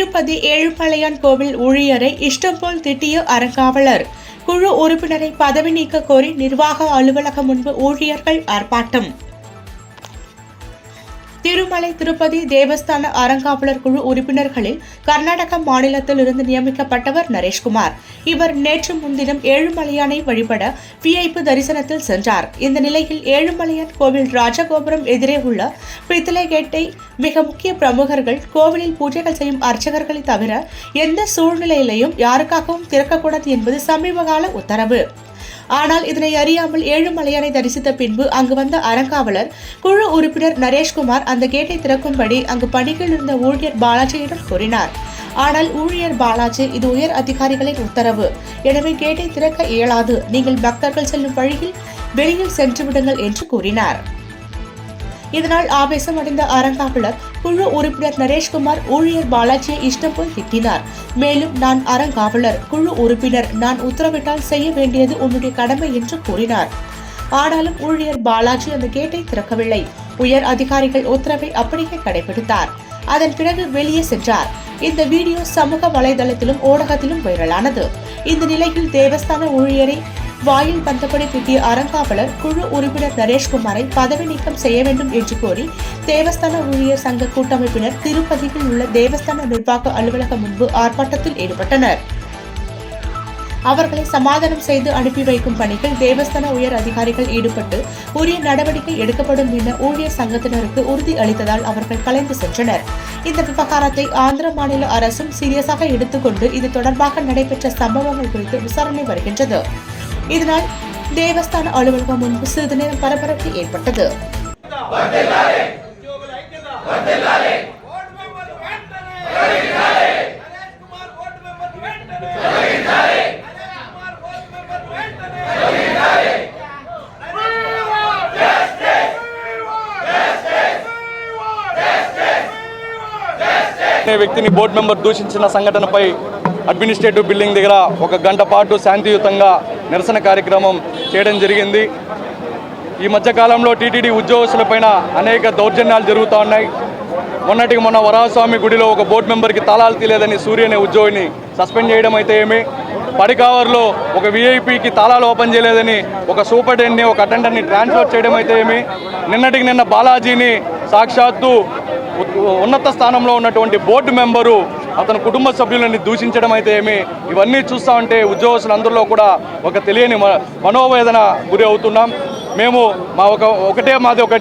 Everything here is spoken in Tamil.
திருப்பதி ஏழுமலையான் கோவில் ஊழியரை இஷ்டம் போல் திட்டிய அறங்காவலர். குழு உறுப்பினரை பதவி நீக்க கோரி நிர்வாக அலுவலகம் முன்பு ஊழியர்கள் ஆர்ப்பாட்டம். திருமலை திருப்பதி தேவஸ்தான அறங்காவலர் குழு உறுப்பினர்களில் கர்நாடக மாநிலத்தில் இருந்து நியமிக்கப்பட்டவர் நரேஷ்குமார். இவர் நேற்று முன்தினம் ஏழுமலையானை வழிபட விஐபி தரிசனத்தில் சென்றார். இந்த நிலையில் ஏழுமலையான் கோவில் ராஜகோபுரம் எதிரே உள்ள பித்தளை கேட்டை மிக முக்கிய பிரமுகர்கள் கோவிலில் பூஜைகள் செய்யும் அர்ச்சகர்களை தவிர எந்த சூழ்நிலையிலையும் யாருக்காகவும் திறக்கக்கூடாது என்பது சமீபகால உத்தரவு. ஆனால் இதனை அறியாமல் ஏழுமலையானை தரிசித்த பின்பு அங்கு வந்த அறங்காவலர் குழு உறுப்பினர் நரேஷ்குமார் அந்த கேட்டை திறக்கும்படி அங்கு பணியில் இருந்த ஊழியர் பாலாஜியிடம் கூறினார். ஆனால் ஊழியர் பாலாஜி இது உயர் அதிகாரிகளின் உத்தரவு. எனவே கேட்டை திறக்க இயலாது. நீங்கள் பக்தர்கள் செல்லும் வழியில் வெளியில் சென்று விடுங்கள் என்று கூறினார். இதனால் ஆவேசம் அடைந்த அறங்காவலர் குழு உறுப்பினர் நரேஷ்குமார் ஊழியர் பாலாஜியை இஷ்டம் போல் திட்டினார். மேலும் நான் அறங்காவலர் குழு உறுப்பினர் நான் உத்தரவிட்டால் செய்ய வேண்டியது உன்னுடைய கடமை என்று கூறினார். ஆனாலும் ஊழியர் பாலாஜி அந்த கேட்டை திறக்கவில்லை. உயர் அதிகாரிகள் உத்தரவை அப்படியே கடைபிடித்தார். அதன் பிறகு வெளியே சென்றார். இந்த வீடியோ சமூக வலைதளத்திலும் ஊடகத்திலும் வைரலானது. இந்த நிலையில் தேவஸ்தான ஊழியரை வாயில் வந்தபடி திட்டிய அறங்காவலர் குழு உறுப்பினர் நரேஷ்குமாரை பதவி நீக்கம் செய்ய வேண்டும் என்று கோரி தேவஸ்தான ஊழியர் சங்க கூட்டமைப்பினர் திருப்பதியில் உள்ள தேவஸ்தான நிர்வாக அலுவலகம் முன்பு ஆர்ப்பாட்டத்தில் ஈடுபட்டனர். அவர்களை சமாதானம் செய்து அனுப்பி வைக்கும் பணியில் தேவஸ்தான உயர் அதிகாரிகள் ஈடுபட்டு உரிய நடவடிக்கை எடுக்கப்படும் என ஊழியர் சங்கத்தினருக்கு உறுதி அளித்ததால் அவர்கள் கலைந்து சென்றனர். இந்த விவகாரத்தை ஆந்திர மாநில அரசும் சீரியஸாக எடுத்துக்கொண்டு இது தொடர்பாக நடைபெற்ற சம்பவங்கள் குறித்து விசாரணை வருகின்றது. இதனால் தேவஸ்தான அலுவலகம் முன்பு சிறிது நேரம் பரபரப்பு ஏற்பட்டது ఉద్యోగుల ఐక్యత ఓటు మెంబర్ వెంటనే నరేష్ కుమార్ ఓటు మెంబర్ వెంటనే నరేష్ కుమార్ ఓటు మెంబర్ వెంటనే అనే వ్యక్తిని బోర్డు మెంబర్ దూషించిన సంఘటనపై అడ్మినిస్ట్రేటివ్ బిల్డింగ్ దగ్గర ఒక గంట పాటు శాంతియుతంగా నిరసన కార్యక్రమం చేయడం జరిగింది. ఈ మధ్యకాలంలో టీటీడీ ఉద్యోగస్తులపైన అనేక దౌర్జన్యాలు జరుగుతూ ఉన్నాయి. మొన్నటికి మొన్న వరాహస్వామి గుడిలో ఒక బోర్డు మెంబర్కి తాళాలు తీయలేదని సూర్య అనే ఉద్యోగిని సస్పెండ్ చేయడం అయితే ఏమి? పడికావర్లో ఒక వీఐపీకి తాళాలు ఓపెన్ చేయలేదని ఒక సూపరింటెండెంట్ని ఒక అటెండర్ని ట్రాన్స్ఫర్ చేయడం అయితే ఏమి? నిన్నటికి నిన్న బాలాజీని సాక్షాత్తు ఉన్నత స్థానంలో ఉన్నటువంటి బోర్డు మెంబరు అతని కుటుంబ సభ్యులని దూషించడం అయితే ఏమి? ఇవన్నీ చూస్తూ ఉంటే ఉద్యోగస్తులందరిలో కూడా ఒక తెలియని మనోవేదన గురి అవుతున్నాం. మేము మా ఒక ఒకటే మాది ఒక